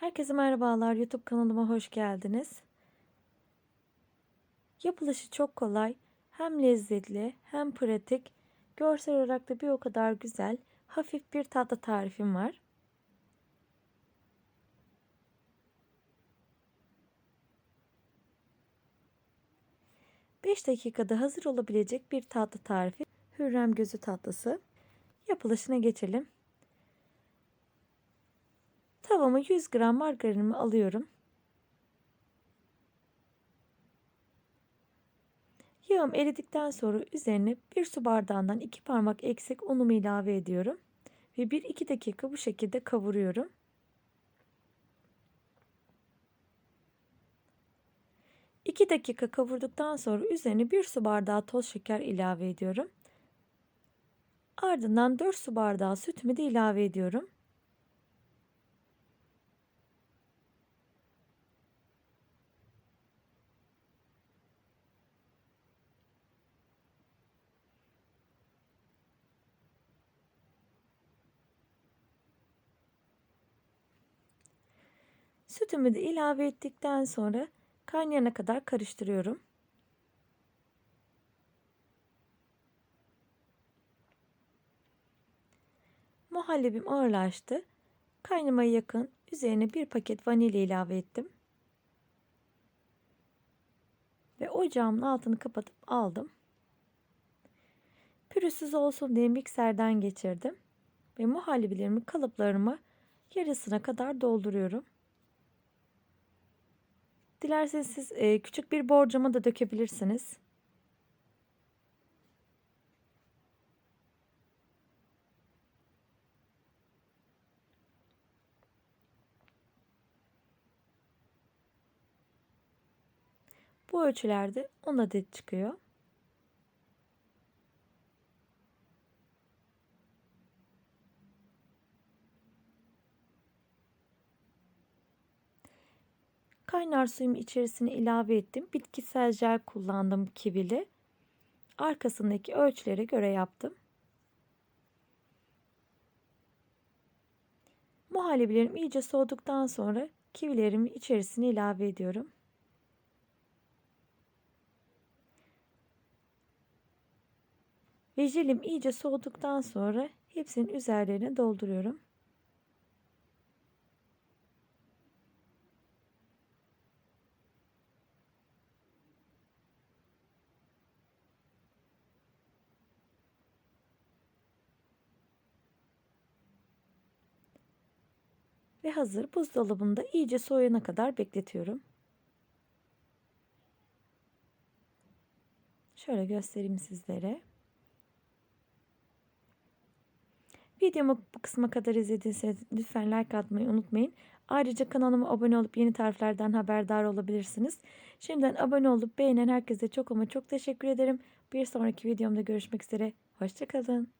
Herkese merhabalar. YouTube kanalıma hoş geldiniz. Yapılışı çok kolay, hem lezzetli, hem pratik. Görsel olarak da bir o kadar güzel, hafif bir tatlı tarifim var. Beş dakikada hazır olabilecek bir tatlı tarifi. Hürrem gözü tatlısı. Yapılışına geçelim. Tavama 100 gram margarinimi alıyorum. Yağım eridikten sonra üzerine bir su bardağından iki parmak eksik unumu ilave ediyorum. Ve 1-2 dakika bu şekilde kavuruyorum. İki dakika kavurduktan sonra üzerine bir su bardağı toz şeker ilave ediyorum. Ardından 4 su bardağı sütümü de ilave ediyorum. Sütümü de ilave ettikten sonra kaynayana kadar karıştırıyorum. Muhallebim ağırlaştı. Kaynamaya yakın üzerine bir paket vanilya ilave ettim. Ve ocağımın altını kapatıp aldım. Pürüzsüz olsun diye mikserden geçirdim. Ve muhallebilerimi kalıplarıma yarısına kadar dolduruyorum. Dilerseniz siz e, küçük bir borcama da dökebilirsiniz. Bu ölçülerde 10 adet çıkıyor. Kaynar suyumu içerisine ilave ettim. Bitkisel jel kullandım kivili. Arkasındaki ölçülere göre yaptım. Muhallebilerim iyice soğuduktan sonra kivilerimi içerisine ilave ediyorum. Ve jelim iyice soğuduktan sonra hepsinin üzerlerine dolduruyorum. Ve hazır buzdolabında iyice soğuyana kadar bekletiyorum. Şöyle göstereyim sizlere. Videomu bu kısma kadar izlediyseniz lütfen like atmayı unutmayın. Ayrıca kanalıma abone olup yeni tariflerden haberdar olabilirsiniz. Şimdiden abone olup beğenen herkese çok ama çok teşekkür ederim. Bir sonraki videomda görüşmek üzere. Hoşçakalın.